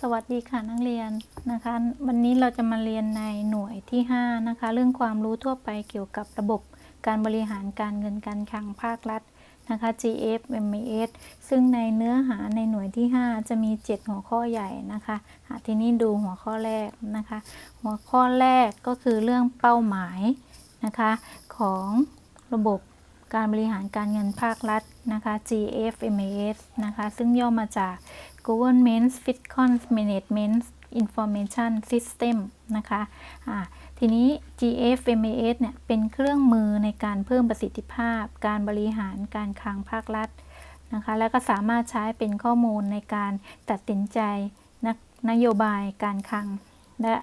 สวัสดีค่ะนักเรียนนะคะ วันนี้เราจะมาเรียนในหน่วยที่ 5 นะคะ เรื่องความรู้ทั่วไปเกี่ยวกับระบบการบริหารการเงินการคลังภาครัฐนะคะ GFMS ซึ่งในเนื้อหาในหน่วยที่ 5 จะมี 7 หัวข้อใหญ่นะคะทีนี้ดูหัวข้อแรกนะคะ หัวข้อแรกก็คือเรื่องเป้าหมายนะคะของระบบการบริหารการเงินภาครัฐ นะคะ GFMS นะคะ ซึ่งย่อมาจาก Government Fiscal Management Information System นะคะอ่าทีนี้ GFMS เนี่ยเป็นเครื่องมือในการเพิ่มประสิทธิภาพ การบริหารการคลังภาครัฐนะคะ แล้วก็สามารถใช้เป็นข้อมูลในการตัดสินใจนนโยบายการคลัง และ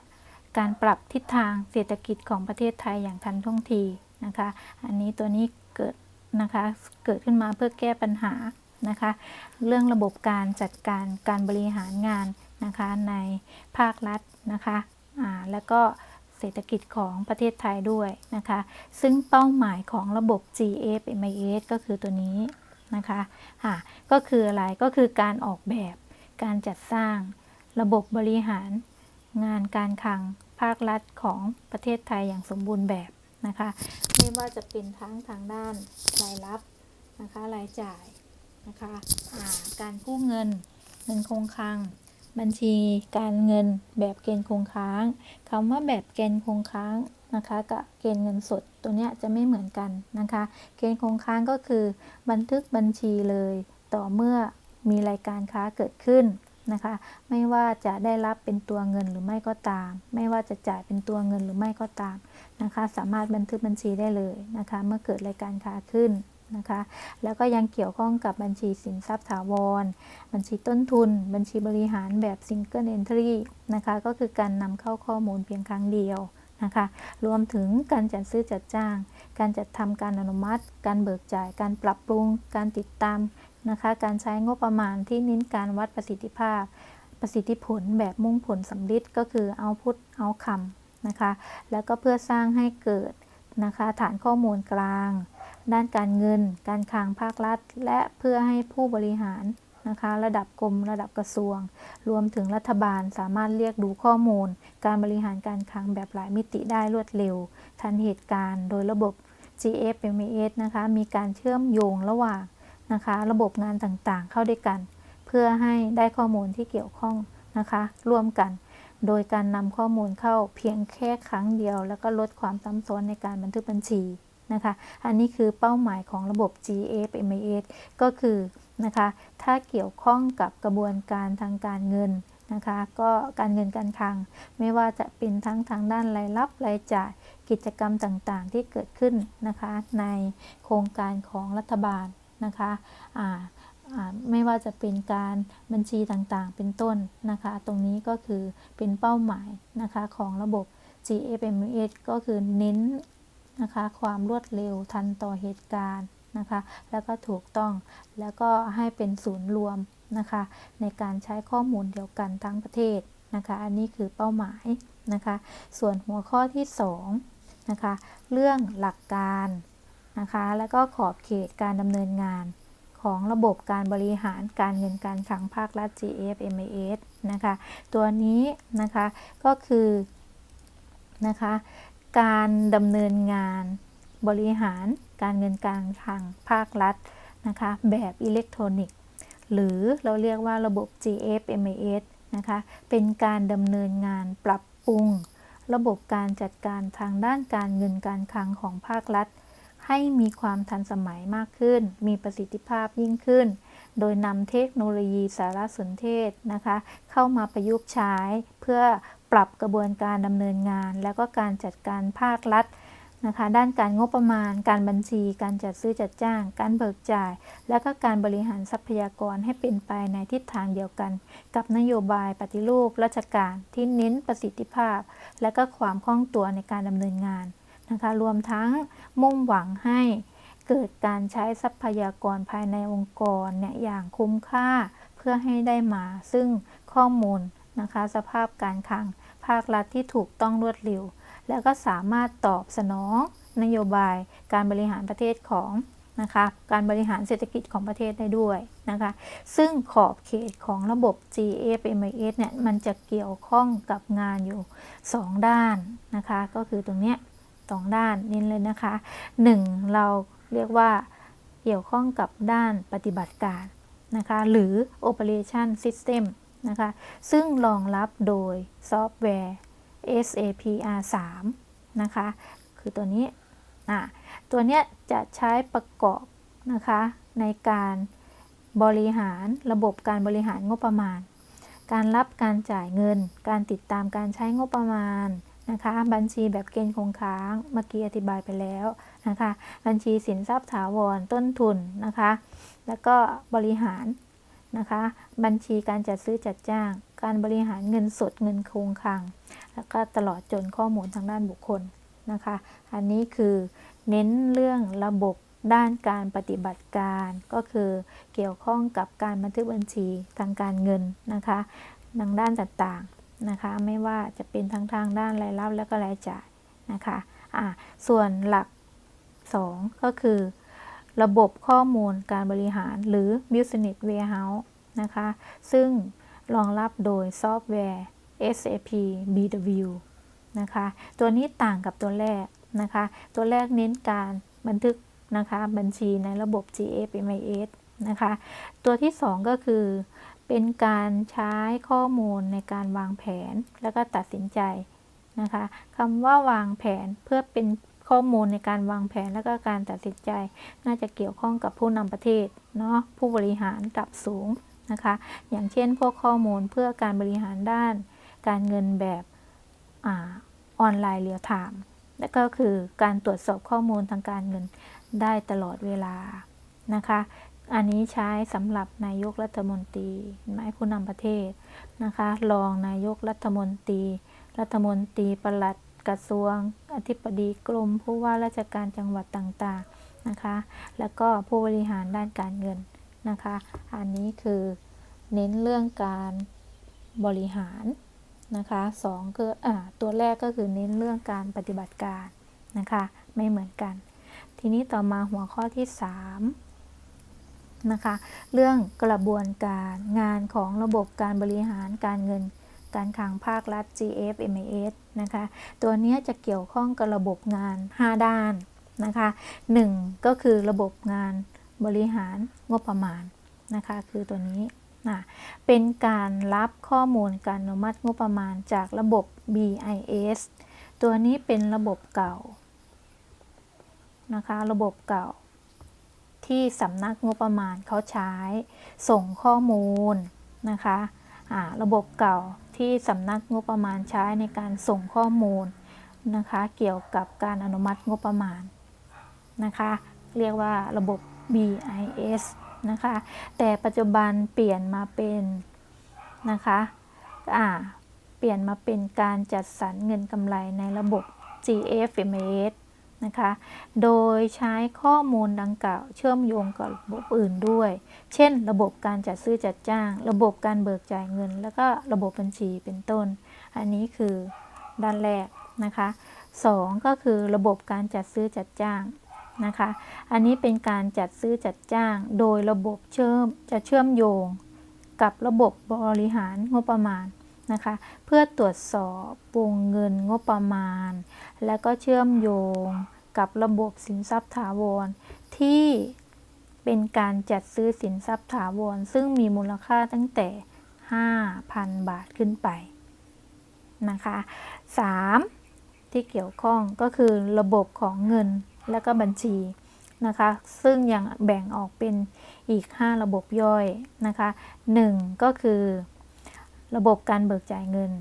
การปรับทิศทางเศรษฐกิจของประเทศไทยอย่างทันท่วงทีนะคะ อันนี้ตัวนี้เกิด นะคะ เกิดขึ้นมาเพื่อแก้ปัญหานะคะ เรื่องระบบการจัดการการบริหารงานนะคะในภาครัฐนะคะอ่าแล้วก็เศรษฐกิจของประเทศไทยด้วยนะคะ ซึ่งเป้าหมายของระบบ GFMIS ก็คือตัวนี้นะคะอ่าก็คืออะไร ก็คือการออกแบบ การจัดสร้าง ระบบบริหาร งานการคลัง ภาครัฐของประเทศไทยอย่างสมบูรณ์แบบ นะคะ ไม่ว่าจะเป็นทั้งทางด้านรายรับนะคะรายจ่ายนะคะอ่าการกู้เงินเงินคงคลัง บัญชีการเงินแบบเกณฑ์คงค้างคำว่าแบบเกณฑ์คงค้างนะคะกับเกณฑ์เงินสดตัวเนี้ยจะไม่เหมือนกันนะคะ เกณฑ์คงค้างก็คือ บันทึกบัญชีเลยต่อเมื่อมีรายการค้าเกิดขึ้น นะคะ ไม่ว่าจะได้รับเป็นตัวเงินหรือไม่ก็ตาม ไม่ว่าจะจ่ายเป็นตัวเงินหรือไม่ก็ตามนะคะ สามารถบันทึกบัญชีได้เลยนะคะ เมื่อเกิดรายการค้าขึ้นนะคะ แล้วก็ยังเกี่ยวข้องกับบัญชีสินทรัพย์ถาวร บัญชีต้นทุน บัญชีบริหารแบบ Single Entry นะคะ ก็คือการนำเข้าข้อมูลเพียงครั้งเดียวนะคะ รวมถึงการจัดซื้อจัดจ้าง การจัดทำการอนุมัติ การเบิกจ่าย การปรับปรุง การติดตาม นะคะ การใช้งบประมาณที่เน้นการวัดประสิทธิภาพ ประสิทธิผลแบบมุ่งผลสำลิดก็คือ Output Outcome นะคะ แล้วก็เพื่อสร้างให้เกิดนะคะ ฐานข้อมูลกลาง ด้านการเงิน การคลังภาครัฐ และเพื่อให้ผู้บริหารนะคะ ระดับกรมระดับกระทรวง รวมถึงรัฐบาลสามารถเรียกดูข้อมูล การบริหารการคลังแบบหลายมิติได้รวดเร็ว ทันเหตุการณ์ โดยระบบ GFMS นะคะ มีการเชื่อมโยงระหว่าง นะคะ ระบบงานต่างๆ เข้าด้วยกัน เพื่อให้ได้ข้อมูลที่เกี่ยวข้องนะคะ ร่วมกัน โดยการนำข้อมูลเข้าเพียงแค่ครั้งเดียว แล้วก็ลดความซ้ำซ้อนในการบันทึกบัญชีนะคะ อันนี้คือเป้าหมายของระบบ GFMS ก็คือนะคะ ถ้าเกี่ยวข้องกับกระบวนการทางการเงินนะคะก็การเงินการคลัง ไม่ว่าจะเป็นทั้งทางด้านรายรับรายจ่ายกิจกรรมต่างๆ ที่เกิดขึ้นนะคะ ในโครงการของรัฐบาล นะคะอ่าไม่ว่าจะเป็นการบัญชีต่างๆ เป็นต้นนะคะ ตรงนี้ก็คือเป็นเป้าหมายนะคะของระบบ GFMS ก็คือเน้นนะคะความรวดเร็วทันต่อเหตุการณ์นะคะ แล้วก็ถูกต้องแล้วก็ให้เป็นศูนย์รวมนะคะ ในการใช้ข้อมูลเดียวกันทั้งประเทศนะคะ อันนี้คือเป้าหมายนะคะ ส่วนหัวข้อที่2นะคะ เรื่องหลักการ นะคะ แล้วก็ขอบเขตการดำเนินงานของระบบการบริหารการเงินการคลังภาครัฐ GFMAS นะคะ ตัวนี้นะคะก็คือนะคะการดำเนินงานบริหารการเงินการคลังภาครัฐนะคะ แบบอิเล็กทรอนิกส์ หรือเราเรียกว่าระบบ GFMAS นะคะ เป็นการดำเนินงานปรับปรุง ระบบการจัดการทางด้านการเงินการคลังของภาครัฐ ให้มีความทันสมัยมากขึ้น มีประสิทธิภาพยิ่งขึ้น โดยนำเทคโนโลยีสารสนเทศนะคะ เข้ามาประยุกต์ใช้เพื่อปรับกระบวนการดำเนินงาน แล้วก็การจัดการภาครัฐนะคะด้านการงบประมาณ การบัญชี การจัดซื้อจัดจ้าง การเบิกจ่าย และก็การบริหารทรัพยากรให้เป็นไปในทิศทางเดียวกัน กับนโยบายปฏิรูปราชการที่เน้นประสิทธิภาพ และก็ความคล่องตัวในการดำเนินงาน นะคะรวมทั้งมุ่งหวังให้เกิดการใช้ทรัพยากรภายในองค์กรเนี่ยอย่างคุ้มค่าเพื่อให้ได้มา ซึ่งข้อมูลนะคะสภาพการคลัง ภาครัฐที่ถูกต้องรวดเร็ว แล้วก็สามารถตอบสนองนโยบายการบริหารประเทศของนะคะการบริหารเศรษฐกิจของประเทศได้ด้วยนะคะซึ่งขอบเขตของระบบ GFMIS เนี่ยมันจะเกี่ยวข้องกับงานอยู่ 2 ด้านนะคะก็คือตรงเนี้ย สองด้านนี่เลยนะคะ 1. เราเรียกว่าเกี่ยวข้องกับด้านปฏิบัติการนะคะ หรือ Operation System นะคะ ซึ่งรองรับโดยซอฟต์แวร์ SAP R3 นะคะ คือตัวนี้ อะ ตัวเนี้ยจะใช้ประกอบนะคะ ในการบริหารระบบการบริหารงบประมาณ การรับการจ่ายเงิน การติดตามการใช้งบประมาณ นะคะ บัญชีแบบเกณฑ์คงค้างเมื่อกี้อธิบายไปแล้วนะคะ บัญชีสินทรัพย์ถาวรต้นทุนนะคะ แล้วก็บริหารนะคะ บัญชีการจัดซื้อจัดจ้าง การบริหารเงินสดเงินคงคลัง แล้วก็ตลอดจนข้อมูลทางด้านบุคคลนะคะ อันนี้คือเน้นเรื่องระบบด้านการปฏิบัติการก็คือเกี่ยวข้องกับการบันทึกบัญชีทางการเงินนะคะทางด้านต่างๆ นะคะ ไม่ว่าจะเป็นทั้งทางด้านรายรับและก็รายจ่ายนะคะอ่าส่วนหลัก 2 ก็คือ ระบบข้อมูลการบริหารหรือ Business Warehouse นะคะ ซึ่งรองรับโดยซอฟต์แวร์ SAP BW นะคะ ตัวนี้ต่างกับตัวแรกนะคะ ตัวแรกเน้นการบันทึกนะคะ บัญชีในระบบ GFMIS นะคะ ตัวที่ 2 ก็คือ เป็นการใช้ข้อมูลในการวางแผนแล้วก็ตัดสินใจนะคะคำว่าวางแผนเพื่อเป็นข้อมูลในการวางแผนแล้วก็การตัดสินใจ น่าจะเกี่ยวข้องกับผู้นำประเทศเนาะผู้บริหารระดับสูงนะคะ อย่างเช่น พวกข้อมูลเพื่อการบริหารด้าน การเงินแบบอออนไลน์เรียลไทม์และก็คือการตรวจสอบข้อมูลทางการเงินได้ตลอดเวลานะคะ อันนี้ใช้สำหรับนายกรัฐมนตรีหมายผู้นำประเทศนะคะรองนายกรัฐมนตรี รัฐมนตรีประหลัดกระทรวง อธิบดีกรมผู้ว่าราชการจังหวัดต่างๆนะคะ แล้วก็ผู้บริหารด้านการเงินนะคะ อันนี้คือเน้นเรื่องการบริหารนะคะสองคืออตัวแรกก็คือเน้นเรื่องการปฏิบัติการนะคะ ไม่เหมือนกัน ทีนี้ต่อมาหัวข้อที่ 3 นะคะ เรื่องกระบวนการงานของระบบการบริหารการเงินการคลังภาครัฐ GFMS นะคะ ตัวนี้จะเกี่ยวข้องกับระบบงาน 5 ด้านนะคะ 1 ก็คือระบบงานบริหารงบประมาณนะคะ คือตัวนี้นะเป็นการรับข้อมูลการอนุมัติงบประมาณจากระบบ BIS ตัวนี้เป็นระบบเก่านะคะ ระบบเก่า ที่สำนักงบประมาณเขาใช้ ส่งข้อมูลนะคะระบบเก่าที่สำนักงบประมาณใช้ในการส่งข้อมูลนะคะ เกี่ยวกับการอนุมัติงบประมาณนะคะ เรียกว่าระบบ BIS นะคะ แต่ปัจจุบันเปลี่ยนมาเป็นนะคะอ่าเปลี่ยนมาเป็นการจัดสรรเงินกำไรในระบบ GFMS นะคะ โดยใช้ข้อมูลดังกล่าว เชื่อมโยงกับระบบอื่นด้วย เช่น ระบบการจัดซื้อจัดจ้าง ระบบการเบิกจ่ายเงิน แล้วก็ระบบบัญชีเป็นต้น อันนี้คือด้านแรกนะคะ 2 ก็คือระบบการจัดซื้อจัดจ้างนะคะ อันนี้เป็นการจัดซื้อจัดจ้าง โดยระบบเชื่อมจะเชื่อมโยงกับระบบบริหารงบประมาณนะคะ เพื่อตรวจสอบวงเงินงบประมาณ และก็เชื่อมโยง กับระบบสินทรัพย์ถาวร ที่เป็นการจัดซื้อสินทรัพย์ถาวร ซึ่งมีมูลค่าตั้งแต่ 5,000 บาทขึ้นไปนะคะ 3. ที่เกี่ยวข้องก็คือระบบของเงินและก็บัญชีนะคะ ซึ่งยังแบ่งออกเป็นอีก 5 ระบบย่อยนะคะ 1. ก็คือระบบการเบิกจ่ายเงิน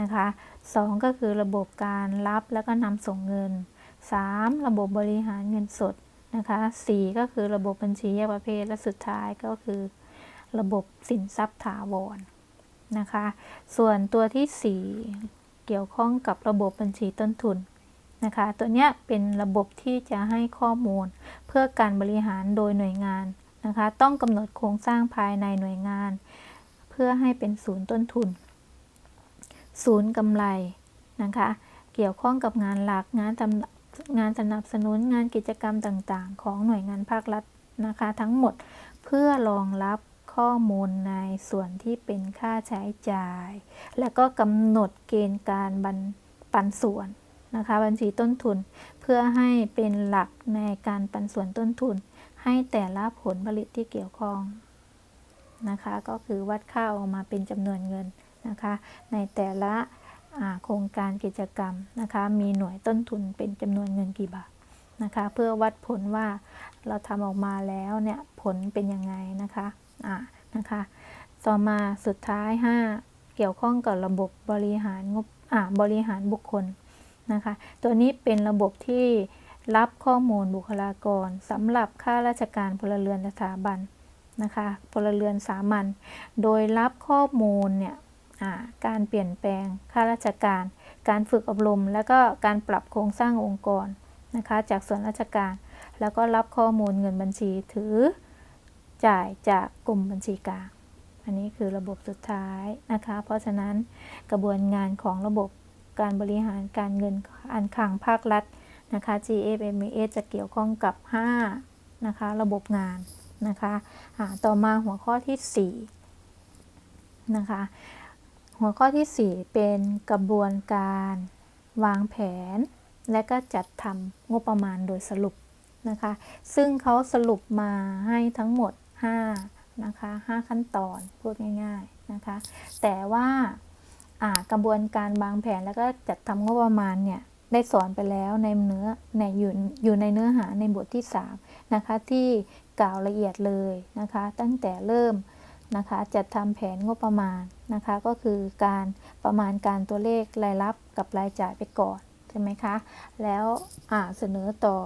นะคะ 2. ก็คือระบบการรับแล้วก็นำส่งเงิน 3. ระบบบริหารเงินสดนะคะ 4. ก็คือระบบบัญชีแยกประเภท และสุดท้ายก็คือ ระบบสินทรัพย์ถาวรนะคะ ส่วนตัวที่ 4 เกี่ยวข้องกับระบบบัญชีต้นทุนนะคะ ตัวนี้เป็นระบบที่จะให้ข้อมูล เพื่อการบริหารโดยหน่วยงานนะคะ ต้องกำหนดโครงสร้างภายในหน่วยงาน เพื่อให้เป็นศูนย์ต้นทุน ศูนย์กำไรนะคะ เกี่ยวข้องกับงานหลักงาน งานสนับสนุนงานกิจกรรมต่างๆ ของหน่วยงานภาครัฐนะคะ ทั้งหมดเพื่อรองรับข้อมูลในส่วนที่เป็นค่าใช้จ่าย แล้วก็กำหนดเกณฑ์การบันปันส่วนนะคะบัญชีต้นทุนเพื่อให้เป็นหลักในการปันส่วนต้นทุน ให้แต่ละผลผลิตที่เกี่ยวข้องนะคะ ก็คือวัดค่าออกมาเป็นจำนวนเงินนะคะ ในแต่ละ โครงการกิจกรรมนะคะมีหน่วยต้นทุนเป็นจำนวนเงินกี่บาทนะคะเพื่อวัดผลว่าเราทำออกมาแล้วเนี่ยผลเป็นยังไงนะคะอ่านะคะต่อมาสุดท้าย 5 เกี่ยวข้องกับระบบบริหารงบอ่าบริหารบุคคลนะคะตัวนี้เป็นระบบที่รับข้อมูลบุคลากรสำหรับข้าราชการพลเรือนสถาบันนะคะพลเรือนสามัญโดยรับข้อมูลเนี่ย การเปลี่ยนแปลงข้าราชการ การฝึกอบรม แล้วก็การปรับโครงสร้างองค์กรนะคะจากส่วนราชการ แล้วก็รับข้อมูลเงินบัญชีถือจ่ายจากกลุ่มบัญชีกลางอันนี้คือระบบสุดท้ายนะคะ เพราะฉะนั้นกระบวนงานของระบบการบริหารการเงินอันคลังภาครัฐนะคะ GFMS จะเกี่ยวข้องกับ 5 นะคะ ระบบงานนะคะต่อมาหัวข้อที่ 4 นะคะ หัวข้อที่ 4 เป็นกระบวนการ วางแผน และก็จัดทำงบประมาณโดยสรุปนะคะ ซึ่งเขาสรุปมาให้ทั้งหมด 5 นะคะ 5 ขั้นตอนพูดง่ายๆนะคะ แต่ว่าอ่ากระบวนการวางแผนแล้วก็จัดทำงบประมาณเนี่ยได้สอนไปแล้วในเนื้อในอยู่อยู่ในเนื้อหาในบทที่ 3 นะคะ ที่กล่าวละเอียดเลยนะคะ ตั้งแต่เริ่ม นะคะ จัดทำแผนงบประมาณนะคะ ก็คือการประมาณการตัวเลขรายรับกับรายจ่ายไปก่อนใช่ไหมคะ แล้วเสนอต่อ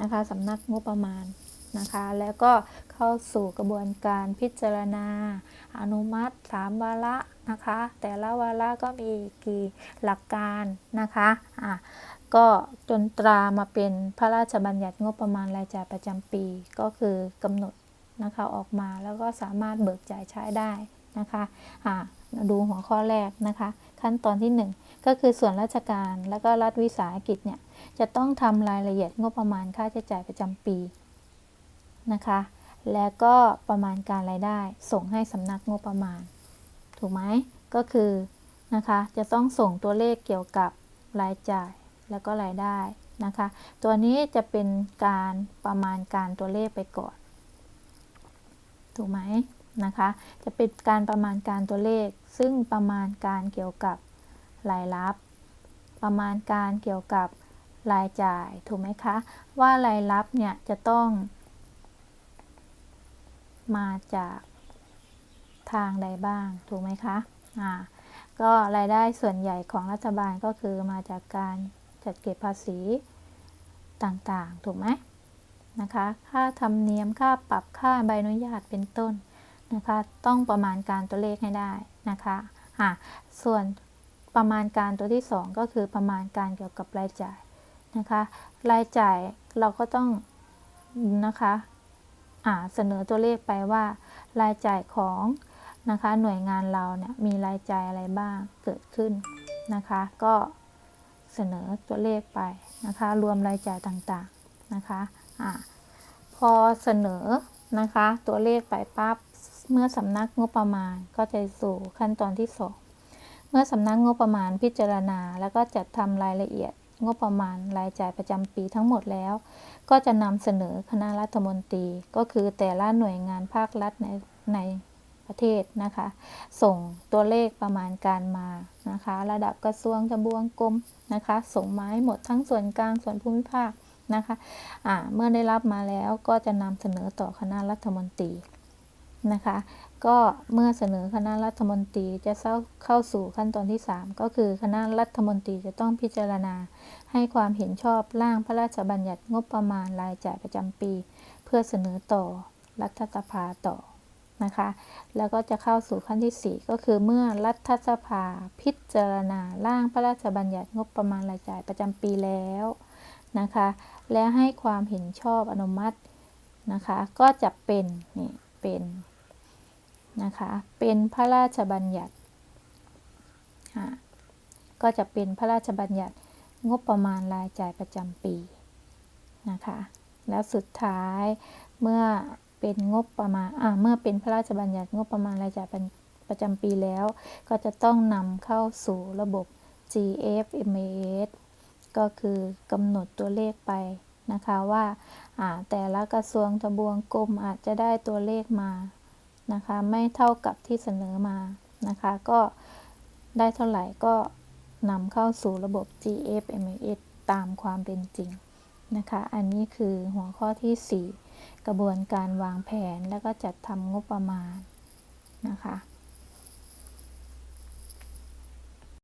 นะคะสำนักงบประมาณนะคะ แล้วก็เข้าสู่กระบวนการพิจารณา อนุมัติสามวาระนะคะ แต่ละวาระก็มีกี่หลักการนะคะอะก็จนตรามาเป็นพระราชบัญญัติงบประมาณรายจ่ายประจำปี ก็คือกำหนด นะคะออกมาแล้วก็สามารถเบิกจ่ายใช้ได้นะคะะดูหัวข้อแรกนะคะ ขั้นตอนที่ 1 ก็คือส่วนราชการและก็รัฐวิสาหกิจเนี่ยจะต้องทำรายละเอียดงบประมาณค่าใช้จ่ายประจำปีนะคะ แล้วก็ประมาณการรายได้ส่งให้สำนักงบประมาณ ถูกไหมก็คือนะคะจะต้องส่งตัวเลขเกี่ยวกับรายจ่ายแล้วก็รายได้นะคะ ตัวนี้จะเป็นการประมาณการตัวเลขไปก่อน ถูกไหมนะคะ จะเป็นการประมาณการตัวเลข ซึ่งประมาณการเกี่ยวกับรายรับ ประมาณการเกี่ยวกับรายจ่าย ถูกไหมคะ ว่ารายรับเนี่ยจะต้อง มาจากทางใดบ้าง ถูกไหมคะ อ่า ก็รายได้ส่วนใหญ่ของรัฐบาลก็คือมาจากการจัดเก็บภาษีต่างๆ ถูกไหม นะคะ ค่าธรรมเนียม ค่าปรับค่าใบอนุญาตเป็นต้นนะคะ ต้องประมาณการตัวเลขให้ได้นะคะอ่าส่วนประมาณการตัวที่ 2 ก็คือประมาณการเกี่ยวกับรายจ่ายนะคะ รายจ่ายเราก็ต้องนะคะอ่าเสนอตัวเลขไปว่า รายจ่ายของนะคะหน่วยงานเราเนี่ยมีรายจ่ายอะไรบ้างเกิดขึ้นนะคะ ก็เสนอตัวเลขไปนะคะ รวมรายจ่ายต่างๆนะคะ อ่าพอเสนอนะคะ ตัวเลขไปปั๊บเมื่อสำนักงบประมาณก็จะสู่ขั้นตอนที่ 2 เมื่อสำนักงบประมาณพิจารณา แล้วก็จัดทำรายละเอียดงบประมาณรายจ่ายประจำปีทั้งหมดแล้ว ก็จะนำเสนอคณะรัฐมนตรี ก็คือแต่ละหน่วยงานภาครัฐในในประเทศนะคะ ส่งตัวเลขประมาณการมานะคะ ระดับกระทรวงทบวงกรมนะคะ ส่งไม้หมดทั้งส่วนกลางส่วนภูมิภาค นะคะะเมื่อได้รับมาแล้วก็จะนำเสนอต่อคณะรัฐมนตรีนะคะ ก็เมื่อเสนอคณะรัฐมนตรีจะเข้าเข้าสู่ขั้นตอนที่ 3 ก็คือคณะรัฐมนตรีจะต้องพิจารณา ให้ความเห็นชอบร่างพระราชบัญญัติงบประมาณรายจ่ายประจำปี เพื่อเสนอต่อรัฐสภาต่อนะคะ แล้วก็จะเข้าสู่ขั้นที่ 4 ก็คือเมื่อรัฐสภาพิจารณาร่างพระราชบัญญัติงบประมาณรายจ่ายประจำปีแล้ว นะคะ และให้ความเห็นชอบอนุมัตินะคะ ก็จะเป็นนี่เป็นนะคะ เป็นพระราชบัญญัติก็จะเป็นพระราชบัญญัติงบประมาณรายจ่ายประจำปีนะคะ แล้วสุดท้ายเมื่อเป็นงบประมาณอ่าเมื่อเป็นพระราชบัญญัติงบประมาณรายจ่ายประประจำปีแล้ว ก็จะต้องนำเข้าสู่ระบบ GFMAS ก็คือกำหนดตัวเลขไปนะคะว่าแต่ละกระทรวงทบวงกรมอาจจะได้ตัวเลขมานะคะไม่เท่ากับที่เสนอมานะคะก็ได้เท่าไหร่ก็นำเข้าสู่ระบบ GFMS ตามความเป็นจริงนะคะอันนี้คือหัวข้อที่ 4 กระบวนการวางแผนแล้วก็จัดทำงบประมาณนะคะ